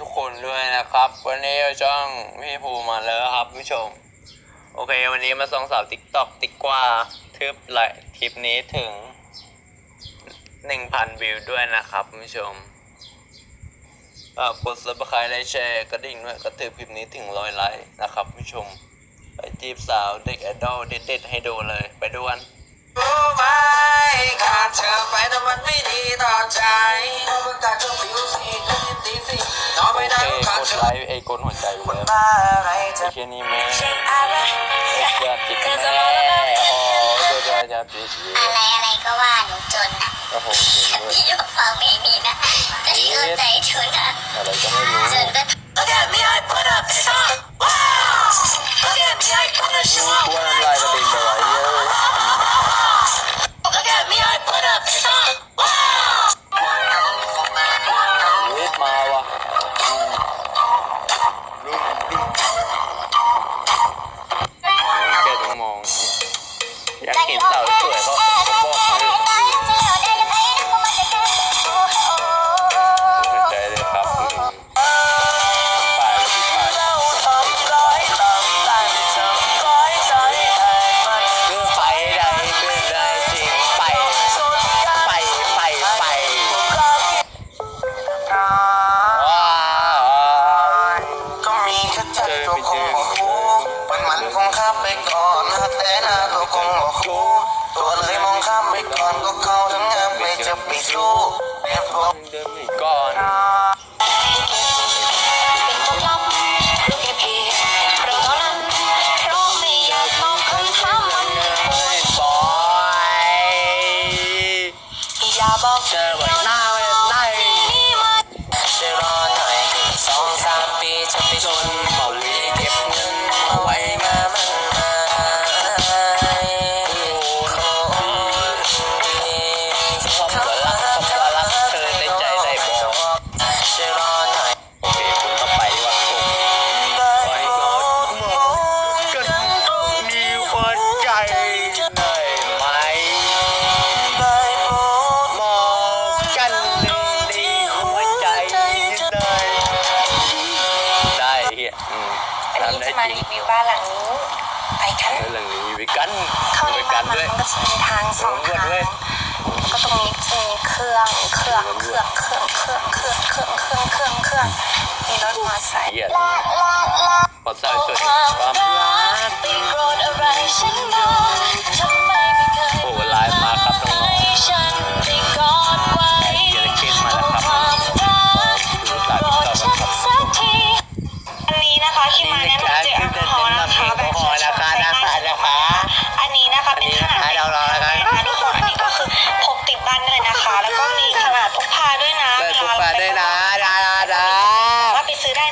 ทุกคนด้วยนะครับ วันนี้ช่องพี่ภูมาแล้วครับผู้ชม โอเค วันนี้มาส่องสาวติ๊กต็อกติ๊กกว่าทึบไลฟ์คลิปนี้ถึง1,000วิวด้วยนะครับผู้ชมกด subscribe ไลค์แชร์กระดิ่งด้วยกระตือคลิปนี้ถึงร้อยไลค์นะครับผู้ชม ไปจีบสาวเด็กไอดอลเด็ดๆให้ดูเลยไปดูกันรู้ไหมขาดเธอไปแต่มัน กดหัวใจอยู่แล้วบ้าอะไรไอ้จะเคียนี่แม่อะไรอยากติดแม่อ๋อตัวเดียวจะติดอะไรอะไรก็ว่าหนูจนนะโอ้โหจริงด้วยพี่ยกฟังเพลงนี้นะแต่เข้าใจทุนนะอะไรก็ไม่รู้จนก็ 到 ก่อนนะแต่หน้าก็คงบอกูตัวเลยมองข้ามไปก่อนก็เข้าทั้งงานไม่จะไปสู้แอบบอเดิมอีกก่อนบอกเธอไว้หน้าไว้หน้เธอรอ ริรีงวิวบ้านหลังนี้ไปกันเรื่องนี้ไปกันเข้าในไปบ้ากันนมาด้วยมันก็จะมีทางสองรวดทางด้วยก็ตรงนี้จะมีเครื่องเครื่องเครื่องเครื่องเครื่องเครื่องเครื่องเครื่องเครื่องเครื่องมีรถมอเตอร์ไซค์ เหี้ยขอสาวสวยความรัก ไปโกรธอะไรฉันมาทำไม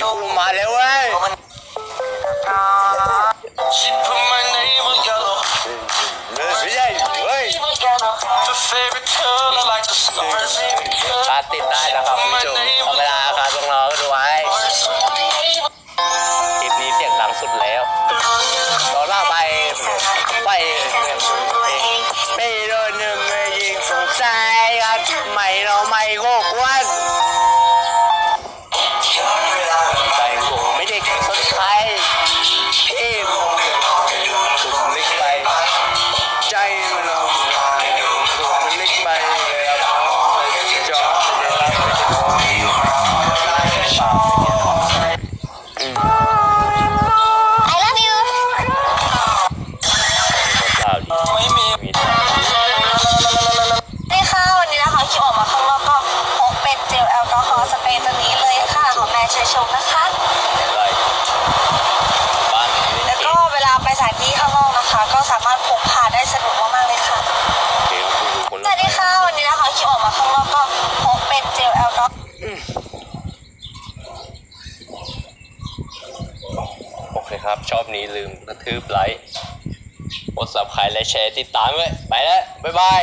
จะไปสู้มาแล้วเว้ย She put my name on yellow ไม่ใช่เฮ้ย The favorite color like the stars in the คาติดได้นะครับผู้ชมธรรมดาคาต้องรอก็ดูไว้คลิปนี้เสียงดังสุดแล้วตอนล่าไปไปไม่โดนหนึ่งไม่ยิงสงสัยครับไม่เราไม่โกก ชมนะคะ แล้วก็เวลาไปสถานที่ข้างนอกนะคะ ก็สามารถพกพาได้สะดวกมากๆเลยค่ะ สวัสดีค่ะ วันนี้นะคะคิวออกมาข้างนอกก็พกเป็นเจลแอลกอฮอล์โอเคครับ ชอบนี้ลืมกระทืบไลค์กดสับสไครและแชร์ติดตามไว้ไปแล้ว บ๊ายบาย